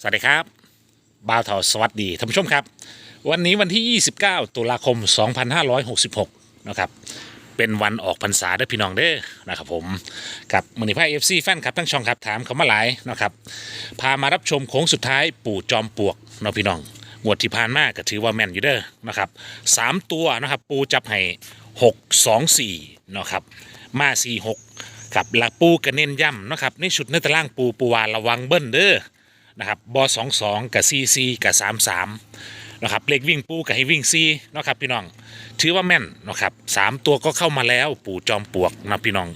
สวัสดีครับบ่าวทาสวัสดีท่านผู้ชมครับ วันนี้วันที่ 29 ตุลาคม 2566 นะครับ เป็นวันออกพรรษาเด้อพี่น้องเด้อนะครับผมกับมือนิพายเอฟซีแฟนครับทั้งช่องครับถามเขามาหลายนะครับ พามารับชมโค้งสุดท้ายปู่จอมปลวกเนาะพี่น้องงวดที่ผ่านมาก็ถือว่าแม่นอยู่เด้อนะครับสามตัวนะครับ ปูจับให้หกสองสี่เนาะครับมาสี่หกกับละปูกระเน้นย่ำนะครับในชุดในตารางปูปูวาระวังเบิ้ลเด้อ นะครับบอสองสองกับซีซีกับสามสามนะครับเลขวิ่งปูกับให้วิ่งซีนะครับพี่น้อง ถือว่าแม่นนะครับสามตัวก็เข้ามาแล้วปู่จอมปลวกนะพี่น้อง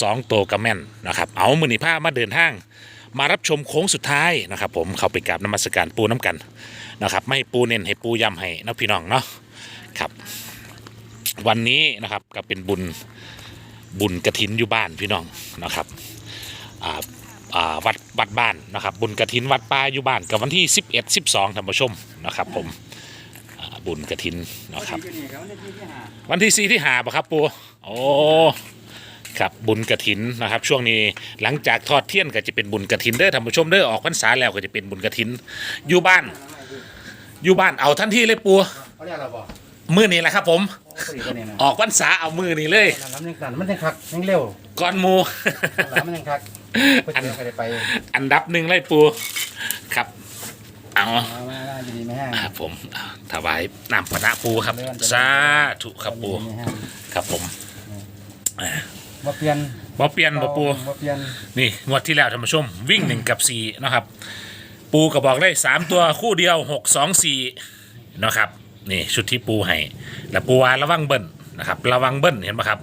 สองตัวก็แม่นนะครับเอามือหนีผ้ามาเดินทาง มารับชมโค้งสุดท้ายนะครับ ผมเข้าไปกราบนมัสการปูน้ำกันนะครับไม่ให้ปูเน้นให้ปูย้ำให้นะพี่น้องเนาะครับ วันนี้นะครับก็เป็นบุญบุญกระถินอยู่บ้านพี่น้องนะครับ อ่าอ่าวัดวัดบ้านนะครับ บุญกระถินวัดป่าอยู่บ้านกับวันที่ 11 12ท่านผู้ชมนะครับผมอ่าบุญกระถินนะครับ วันที่สี่ที่หาปะครับปูโอ้ครับบุญกระถินนะครับ ช่วงนี้หลังจากทอดเทียนก็จะเป็นบุญกระถินเด้อท่านผู้ชมเด้อออกพรรษาแล้วก็จะเป็นบุญกระถิน อยู่บ้าน อยู่บ้านเอาทันทีเลยปูเขาเรียกอะไรบ่มือนี้แหละครับผมโอ้ พอดีตัวนี้นะออกพรรษาเอามือนี้เลยน้ำยังสั่นมันยังคักยังเร็วก่อนหมู น้ำมันยังคักไปเจอใครไปอันดับหนึ่งเลยปูครับ เอา มามาดีดีไหมฮะ ครับผมอ่าถวายน้ำปนะปูครับ สาธุครับปู ดีไหมฮะครับผมอ่าบ่เปลี่ยนบ่เปลี่ยนบ่ปู บ่เปลี่ยนนี่งวดที่แล้วท่านผู้ชม วิ่งหนึ่งกับสี่นะครับ ปูก็บอกได้สามตัวคู่เดียวหกสองสี่นะครับ นี่ชุดที่ปูให้แล้วปูวาระวังเบิ้ลนะครับระวังเบิ้ลเห็นไหมครับ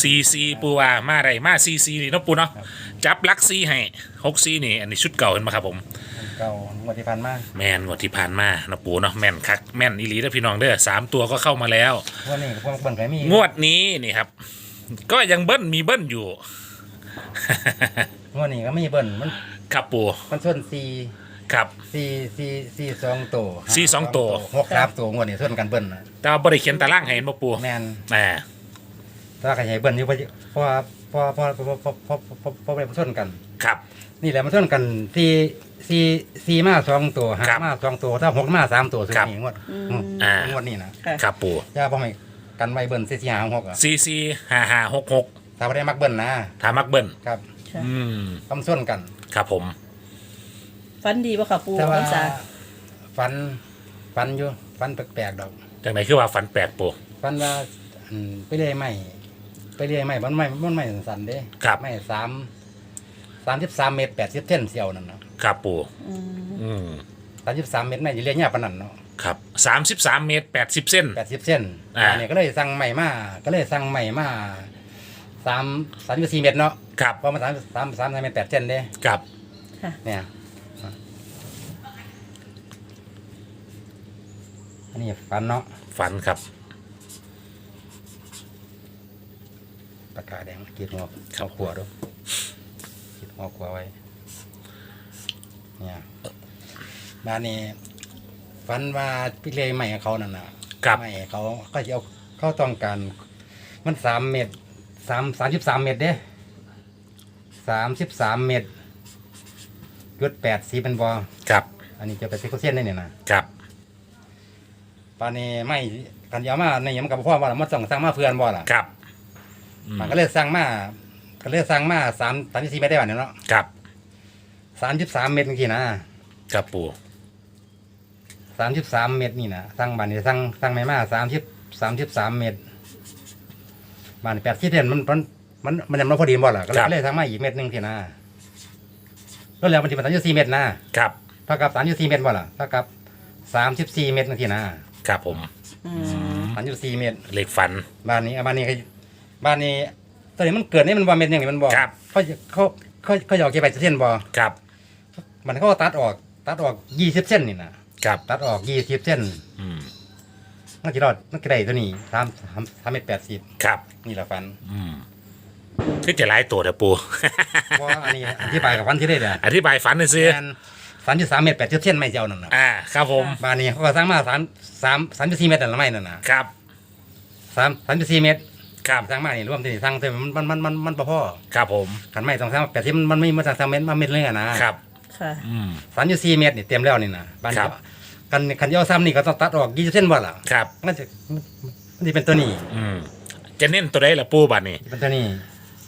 ซีซีปูวามาไรมาซีซีนี่เนาะปูเนาะจับลักซีให้หกซีนี่อันนี้ชุดเก่าเห็นไหมครับผมอันเก่างวดที่ผ่านมาแมนงวดที่ผ่านมานะปูเนาะแมนคักแมนอีหลีเด้อพี่น้องเด้อสามตัวก็เข้ามาแล้วงวดนี้พวกเบิ่งไผมีงวดนี้นี่ครับ ก็ยังเบิ้ลมีเบิ้ลอยู่งวดนี้ก็มีเบิ่นมันครับปูมันส่วนสี่ ครับ สี่สี่สี่สองตัวสี่สองตัว หกสามตัวงวดนี้ส่วนกันเบิ่นน่ะแต่ว่าบริเขียนตารางให้เห็นบ่ปูแม่นแหมถ้าใครใหญ่เบิ่นอยู่เพราะว่าเพราะว่าเพราะเพราะเพราะเพราะเพราะเพราะเพราะมันส่วนกัน ครับ นี่แหละมันส่วนกันสี่สี่สี่มาสองตัวห้าครับมาสองตัวถ้าหกมาสามตัวสุดครับนี่งวดอืม อ่า งวดนี้นะค่ะครับปูอย่าพ่อไม่กันไว้เบิ้ลสี่สี่ห้าหกอะซีซีห้าห้าหกหกถ้าไม่ได้มักเบิ้ลนะถามักเบิ้ลครับ ค่ะ อืมคำส่วนกัน ครับผม ฟันดีป่ะค่ะปูแต่ว่า พรรษาฟันฟันอยู่ฟันแปลกๆดอกจังไหนคือว่าฝันแปลกปูฟันว่าอันไปเรื่อยไม่ไปเรื่อยไม่มันไม่มันไม่สั่นๆเด้ครับ ไม่สามสามสิบสามเมตรแปดสิบเซนเสียวนั่นเนาะครับปูอืมอืมสามสิบสามเมตรไม่จะเรียกยากปานนั้นเนาะครับสามสิบสามเมตรแปดสิบเส้น แปดสิบเซนอ่า อันนี้ก็เลยสั่งใหม่มาก็เลยสั่งใหม่มาสามสามสิบสี่เมตรเนาะครับเพราะมันสามสามสามเมตรแปดเซนเด้ครับค่ะเนี่ย อันนี้ฟันเนาะฝันครับ ปากกาแดงกรีดหัวเขาขวดูกรีดหัวขวไว้ เนี่ยบ้านนี้ฟันว่าพี่เลใหม่เขานั่นน่ะครับ ไม่เขาก็จะเอาเขาต้องการ มันสามเมตรสามสามสิบสามเมตรเด้สามสิบสามเมตรยุดแปดสีเป็นบอครับ อันนี้จะไปซิโคเซียนได้เนี่ยนะครับ ปานนี้ไม่กันยาวมาในยามนกับพ่อว่าล่ะมันต้องสร้างมาเพื่อนบ่ล่ะครับอืมมันก็เลยสร้างมาก็เลยสร้างมาสามสามสิบสี่เมตรได้บ่เนี่ยเนาะครับสามสิบสามเมตรนี่นะ ครับปูสามสิบสามเมตรนี่นะสร้างบ้านนี่สร้างสร้างไม่มาสามสิบสามสิบสามเมตรบ้านแปดสิบเซนมันมันมันมันยังไม่พอดีบ่ล่ะก็เลยก็เลยสร้างมาอีกเมตรหนึ่งทีนะแล้วแล้วมันจะเป็นสามสิบสี่เมตรนะครับ เท่ากับสามสิบสี่เมตรบ่ล่ะเท่ากับสามสิบสี่เมตรนึงทีนะ ครับผมอืมสามสิบสี่เมตรเลขฝัน บ้านนี้บ้านนี้ก็บ้านนี้ตอนนี้มันเกิดนี่มันบ่เม็ดหนึงนี่มันบ่ครับ เขาเขาเขาเขาอยากเก็บไปเส้นบ่ครับมันเขาก็ตัดออก ตัดออกยี่สิบเส้นนี่นะครับตัดออกยี่สิบเส้นอืมนักกีฬานักกีฬาตัวนี้สามสามสามเมตรแปดสิบครับนี่แหละฟันอืมคือจะหลายตัวเด้อปู เพราะว่าอันนี้อธิบายกับฟันที่ได้เด้ออธิบายฝันหน่อยสิแมน สามจุดสามเมตรแปดสิบเส้นไม่เจ้านั่นนะอ่า ครับผมบ้านนี้เขาก็สร้างมาสามสามสามจุดสี่เมตรนั่นละไม่นั่นนะครับ สามสามจุดสี่เมตรครับสร้างมานี่รวมที่สร้างเต็มมันมันมันมันมันบ่พอครับผมขันไม่ต้องสร้างแปดสิบมันมันไม่มาจากสามเมตรมาเมตรเลยอะนะครับ ค่ะ อืม สามจุดสี่เมตรนี่เต็มแล้วนี่นะบ้านครับ กันคันยาวซ้ำนี่ก็ต้องตัดออกยี่สิบเส้นบ่ล่ะครับ มันจะมันจะเป็นตัวนี้อืม จะเน้นตัวใดละปูบัดนี้เป็นตัวนี้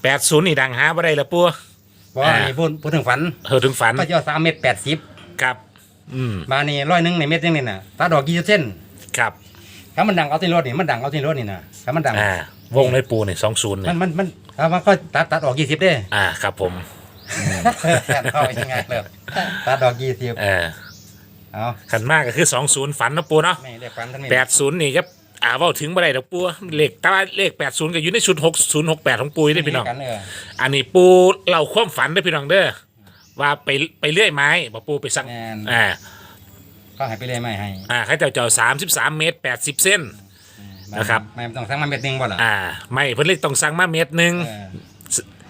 แปดศูนย์นี่ดังหาบ่ได้ละปู เพราะว่าอ่า นี่พูดพูดถึงฝันเธอถึงฝันก็จะเอาสามเมตรแปดสิบครับ อืมมานี่ร้อยหนึ่งในเมตรนึงนี่นะตัดออกยี่สิบเส้นครับ ถ้ามันดังเอาที่รถนี่มันดังเอาที่รถนี่นะถ้ามันดังอ่า วงในปูนี่สองศูนย์มัเนี่ยนมันมันเอามันก็ตัดตัดออกยี่สิบเด้ อ่า ครับผมเข้าไปยังไงเลยตัดออกยี่สิบเออเอาขันมากก็คือสองศูนย์ฝันนะปูเนาะไม่เรียกฝันท่านนี่แปดศูนย์นี่ครับ อ่าเว่าถึงบ่ได้ดอกปูเลขแต่ว่าเลขแปดศูนย์ก็อยู่ในชุดหกศูนย์หกแปดของปูได้พี่น้อง กันเอออันนี้ปูเล่าความฝันได้อพี่น้องเด้อว่าไปไปเลื่อยไม้บ่ปูไปสั่งแม่นอ่าก็ให้ไปเลยไม่ให้อ่าเขาเจ้าเจ้าสามสิบสามเมตรแปดสิบเส้น นะครับ ไม่ต้องสั่งมาเม็ดหนึงบ่ล่ะอ่า ไม่เพิ่นเลยต้องสั่งมาเมตรหนึ่งเออ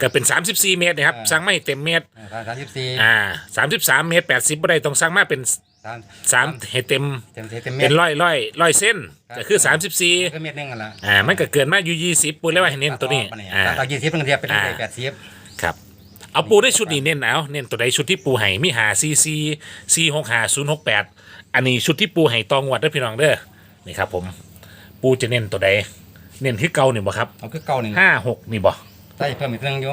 ก็เป็น34เมตรนะครับเออสั่งไม่เต็มเมตร สามสิบสี่อ่า33เมตร80บ่ได้ต้องสั่งมาเป็น สาม3ให้เต็มเต็มเต็มเม็เป็ด นร้อยร้อยร้อยเส้นครับ ก็คือก็34เม็ดหนึงกันละอ่ามันก็เกินมาอยู่20ปูแล้วว่าให้เน้นตัวนี้อ่า ตัดออกยี่สิบเป็นเทียบเป็นอ่า แปดสิบครับเอาปูได้ชุดนี้เน้นเอาเน้นตัวใดชุดที่ปูให้มีหาซีซีซีหกหาศูนย์หกแปดอันนี้ชุดที่ปูให้ตองวัดเด้อพี่น้องเด้อนี่ครับ ผมปูจะเน้นตัวใดเน้นที่เก่านี่บ่ครับเอาคือเก่านี่ห้าหกนี่บ่ใส่เพิ่มอีกนึงอยู่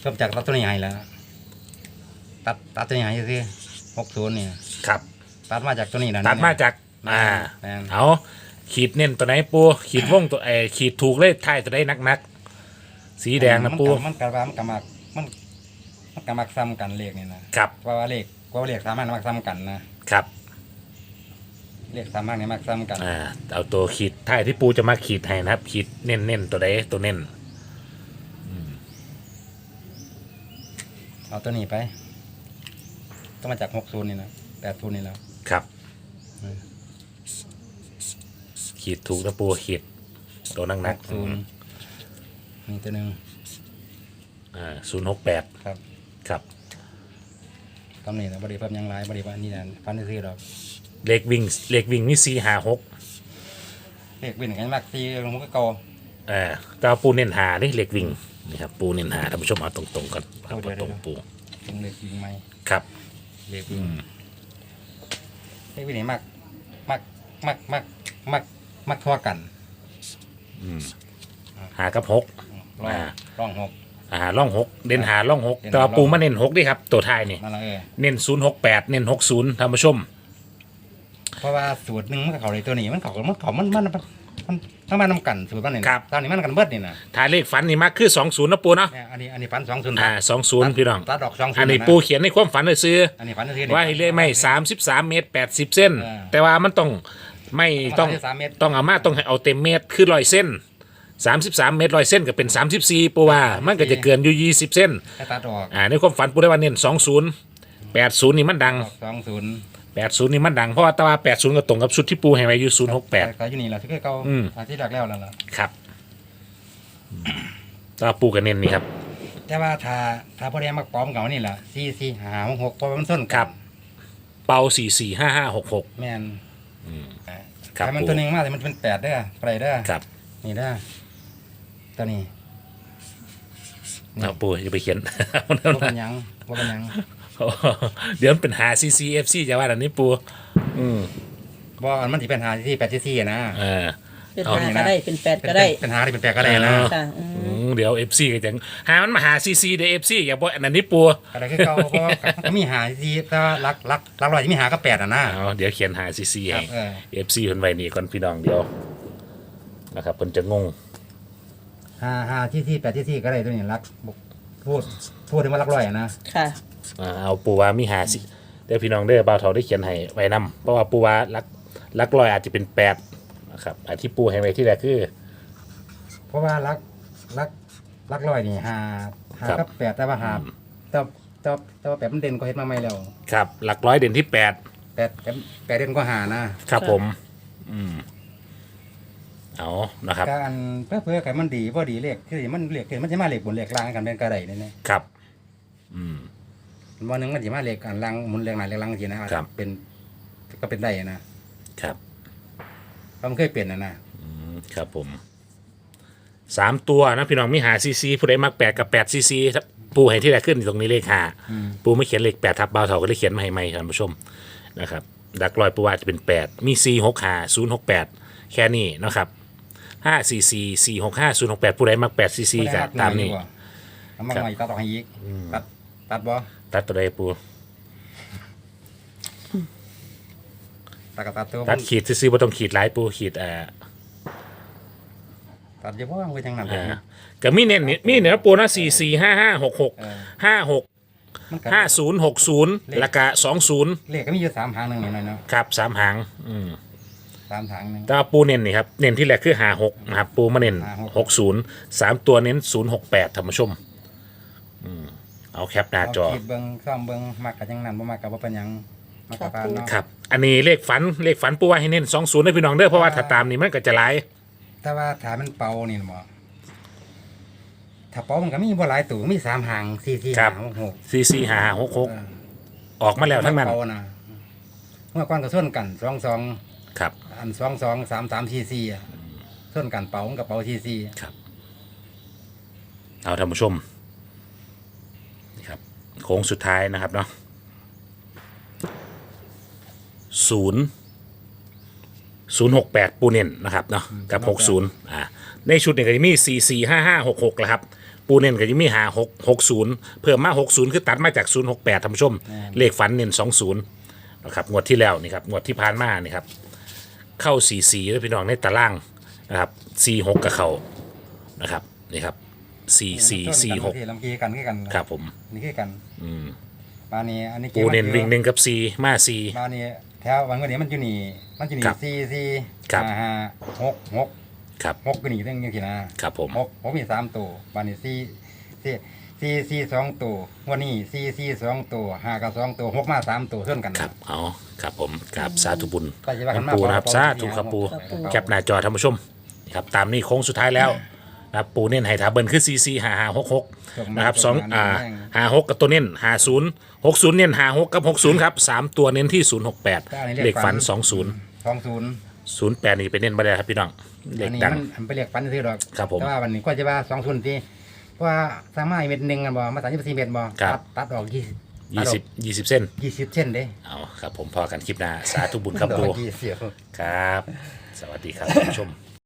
เพิ่มจากตัดตัวนี้ให้แล้วตัดตัดตัวนี้ให้สิ หกศูนย์นี่ครับตัดมาจากตัวนี้นะตัดมาจากอ่าแม่นเอาขีดเน้นตัวไหนปูขีดวงตัวไอขีดถูกเลยท้ายตัวไหนนักนักๆ สีแดงนะปูมันกระมันกระมักมันมันกระมักซ้ำกันเลขนี่นะครับว่าว่าเลขว่าเลขสามารถมักซ้ำกันนะครับเลขสามารถนี่มักซ้ำกันอ่าเอาตัวขีดท้ายที่ปูจะมาขีดให้นะครับ ขีดเน้นเน้นตัวไหนตัวเน้นเอาตัวนี้ไป ต้องมาจากหกศูนย์นี่นะแปดศูนย์นี่แล้วครับ อืมขีดถูกนะปูขีดตัวนักหนักกศูนย์นี่ตัวหนึ่งอ่าศูนย์หกแปดครับครับ ตำนี้นะบริเพิ่มยังไรบริพันนี่นะพันซื้อๆดอกเลขวิ่งเลขวิ่งมีสี่ห้าหกเลขวิ่งกันมากซีลงก็เก่าอ่าแต่ว่าปูเน้นหาเด้เลขวิ่งนี่ครับปูเน้นหาท่านผู้ชมเอาตรงๆก่อนเอาตรงๆปูเป็นเลขวิ่งใหม่ครับ เลขวิ่งเลขวิ่งนี่มากมากมากมากมากมากทั่วกันหากับหกร่องอ่า ร่องหก อ่าล่องหกเด่นหาล่องหกเด่นหาแต่ว่าปูร่องหกมาเน้นหกดิครับ ตัวท้ายนี่นั่นแหละเออเน้นศูนย์หกแปดเน้นหกศูนย์ท่านผู้ชม เพราะว่าสูตรหนึ่งมันก็เขาเลยตัวนี้มันเขามันเขามันมันมัน มันมันมานำกันสูตรมันนี่นะครับ ตอนนี้มันกันเบิดนี่นะถ้าเลขฝันนี่มากคือสองศูนย์นะปูเนาะเนี่ยอันนี้อันนี้ฟันสองศูนย์อ่าสองศูนย์พี่น้อง ตัดดอกสองศูนย์อันนี้ะปูเขียนในความฝันเลยซื้ออันนี้ฟันซื้อว่าให้เลขไม่สามสิบสามเมตรแปดสิบเส้นเออแต่ว่ามันต้องไม่ต้องสามเมตร ต้องเอามาต้องให้เอาเต็มเมตรคือร้อยเส้นสามสิบสามเมตรร้อยเส้นก็เป็นสามสิบสี่ปูว่ามันก็จะเกินอยู่ยี่สิบเส้นให้ตัดออกอ่าในความฝันปูได้ว่าเน้นสองศูนย์แปดศูนย์นี่มันดัง สองศูนย์ แปดศูนย์นี่มันดังเพราะว่าแตว่าแปดศูนย์ก็ตรงกับชุดที่ปูให้ไว้อยู่ศูนย์หกแปด ก็อยู่นี่แหละที่เคยเก่าอืม อาที่แรกแล้วนั่นแหละครับแตว่าปูกันเน้นนี่ครับ แต่ว่าถ้าถ้าพอดีมักปลอมเก่านี่แหละสี่สี่หาหกหกเพราะว่ามันส้นกันครับ เป่าสี่สี่ห้าห้าหกหกแม่นอ่าครับถ้ามันผมตัวหนึ่งมากแต่มันเป็นแปดเด้อไปเด้อครับนี่เด้อตัวนี้เอาปูอย่าไปเขียนว่าเป็นหยังว่าเป็นหยัง เดี๋ยวมันเป็นหาซีซีเอฟซีจะว่าอันนี้ปูอืมบ่อันมันสิเป็นหาที่แปดที่สี่นะเออเป็นเอาหาก็ได้เป็นแปดก็ได้เป็นหาที่เป็นแปดก็ได้นะเออค่ะอืมอืมเดี๋ยวเอฟซีก็จะหามันมาหาซีซีเดี๋ยวเอฟซีอย่าบอกอันนั้นนี่ปูอะไรคือเก่าเพราะว่าก็มีหาที่แต่ว่ารักรักรักร้อยจะมีหาก็แปดอะนะ เอาเดี๋ยวเขียนหาซีซีครัให้บเออเอฟซีคนไว้นี่ก่อนพี่น้องเดียวนะครับเพิ่นจะงงหาหาที่ที่แปดที่สี่ก็ได้ตัวนี้รักพูดพูดถึงว่ารักร้อยอะนะค่ะ อ่าเอาปูว่ามีหาสิเดี๋ยวพี่น้องเด้อบ่าวเฒ่าได้เขียนให้ไว้นํเพราะว่าปูว่าลักลักลอยอาจจะเป็นแปดนะครับอันที่ปูให้ไว้ที่แรกคือ เพราะว่ารักรักรักร้อยนี่หาหาครับก็แปดแต่ว่าหาแต่แต่แต่ว่าแปดมันเด่นก็เฮ็ดมาไม่แล้วครับ หลักร้อยเด่นที่แปดแปดแปดแปดเด่นก็หานะครับผม อืมเอานะครับ การเพื่อเพื่อให้มันดีบ่ดีเลขคือมันเลขคือมันจะมาเลขบนเลขล่างกันเป็นกระไดนี่นะครับ อืม วันหนึงมันจะมาเลขอันล่างหมุนเลขหน้าเลขหล่างทีนะครับ เป็นก็เป็นได้นะครับเพราะมันเคยเปลี่ยนนะนะอืมครับผมสามตัวนะพี่น้องมีหาซีซีผู้ใดมักแปดกับแปดซีซีปูให้ที่แรกขึ้นตรงนี้เลขห้าอืมปูไม่เขียนเลขแปดทับเบาเท่าก็เลยเขียนมาให้ใหม่ท่านผู้ชมนะครับ ดักลอยปูว่าจะเป็นแปดมีสี่หกห้าศูนย์หกแปดแค่นี้เนาะครับห้าสี่สี่สี่หกห้าศูนย์หกแปดผู้ใดมักแปดซีซีกับตามนี้เอามาใหม่ตัดออกให้อีกตัดตัดบ่ ตัดตัวใดปูตัดกับตัดตัวตัดขีดซื้อๆบ่ต้องขีดหลายปูขีดเอ่อตัดเฉพาะมันก็จังนั้นเอ่อก็มีเน้นนี่มีเนี่ยปูนะสี่สี่ห้าห้าหกหกเออ ห้าหกมันก็ห้าศูนย์หกศูนย์แล้วก็สองศูนย์เลขก็มีอยู่สามหางหนึงนี่หน่อยเนาะครับสามหางอืม สามหางหนึงแต่ว่าปูเน้นนี่ครับ เน้นที่แรกคือหาหกนะครับปูมาเน้น56หกศูนย์สามตัวเน้นศูนย์หกแปดท่านผู้ชมอืม เอาแคปหน้าจอเาคิดเบิ่งซ่อมเบิ่งมักก็จังนั้นบ่มักก็บ่เป็นหยังมักก็ผ่านเนาะครับ อันนี้เลขฝันเลขฝันปูว่าให้เน้นสองศูนย์ให้พี่น้องเด้อเพราะว่าถ้าตามนี่มันก็จะหลาย แต่ว่าถ้ามันเป่านี่น่ะบ่ถ้าเป่ามันก็มีบ่หลายตัวมีสามหางสี่สี่หางหกหกสี่สี่หาหกหกออกมาแล้วทั้งนั้น เป่านะเมื่อก่อนก็ส่วนกันสองสองครับ อันสองสองสามสามสี่สี่อะส่วนกันเป่ามันกับเป่าสี่สี่เอาท่านผู้ชมนี่ครับ โค้งสุดท้ายนะครับเนาะศูนย์ศูนย์หกแปดปูเน่นนะครับเนาะกับหกศูนย์อ่าในชุดเนี่ยก็จะมีสี่สี่ห้าห้าหกหกแล้วครับปูเน่นก็จะมีหาหกหกศูนย์เพิ่มมาหกศูนย์คือตัดมาจากศูนย์หกแปดท่านผู้ชม เลขฝันเน้นสองศูนย์นะครับงวดที่แล้วนี่ครับงวดที่ผ่านมานี่ครับเข้าสี่สี่แล้วพี่น้องในตารางนะครับสี่หกกับเขานะครับนี่ครับ สี่สี่สี่หกลำพีกันคือกันครับผม นี่คือกัน อืมบานี้อันนี้ปูเน้นวิ่งหนึ่งกับสี่มาสี่บานี้แถววันนี้มันอยู่นี่มันอยู่นี่ครับสี่สี่ครับห้าห้าหกหกครับหกก็นี่เรื่องนี้สินะครับผมหกหกมีสามตัวบานี้สี่สี่สี่สี่สองตัววันนี้สี่สี่สองตัวห้ากับสองตัวหกมาสามตัวเท่ากันครับเอาครับผมครับสาธุบุญก็จะว่ากันน้ำมาปูนะครับพอสาธุครับปูครับปูแคปหน้าจอท่านผู้ชมนี่ครับตามนี้โค้งสุดท้ายแล้ว นะครับปูเน้นให้ถาเบิลคือซีซีหาหาหกหกนะครับสองอ่าหาหกกับตัวเน้นหาศูนย์หกศูนย์เน้นหาหกกับหกศูนย์ครับสามตัวเน้นที่ศูนย์หกแปดเลขฝันสองศูนย์สองศูนย์ศูนย์แปดนี่ไปเน้นมาได้ครับพี่น้องเลอัขนนี้ดังมันมันไปเรียกฟันซื้อดอกครับผมแต่ว่าวันนี้ก็จะว่าสองศูนย์ที่เพราะว่าสามารถเม็ดหนึ่งกันบ่มาสามสิบสี่เม็ดบ่ครับตัดตัดออกยี่ยี่สิบยี่สิบเส้นยี่สิบเส้นเด้เอาครับผมพอกันคลิปหน้าสาธุบุญครับดอกปูยี่สิบครับ สวัสดีครับท่านผู้ชม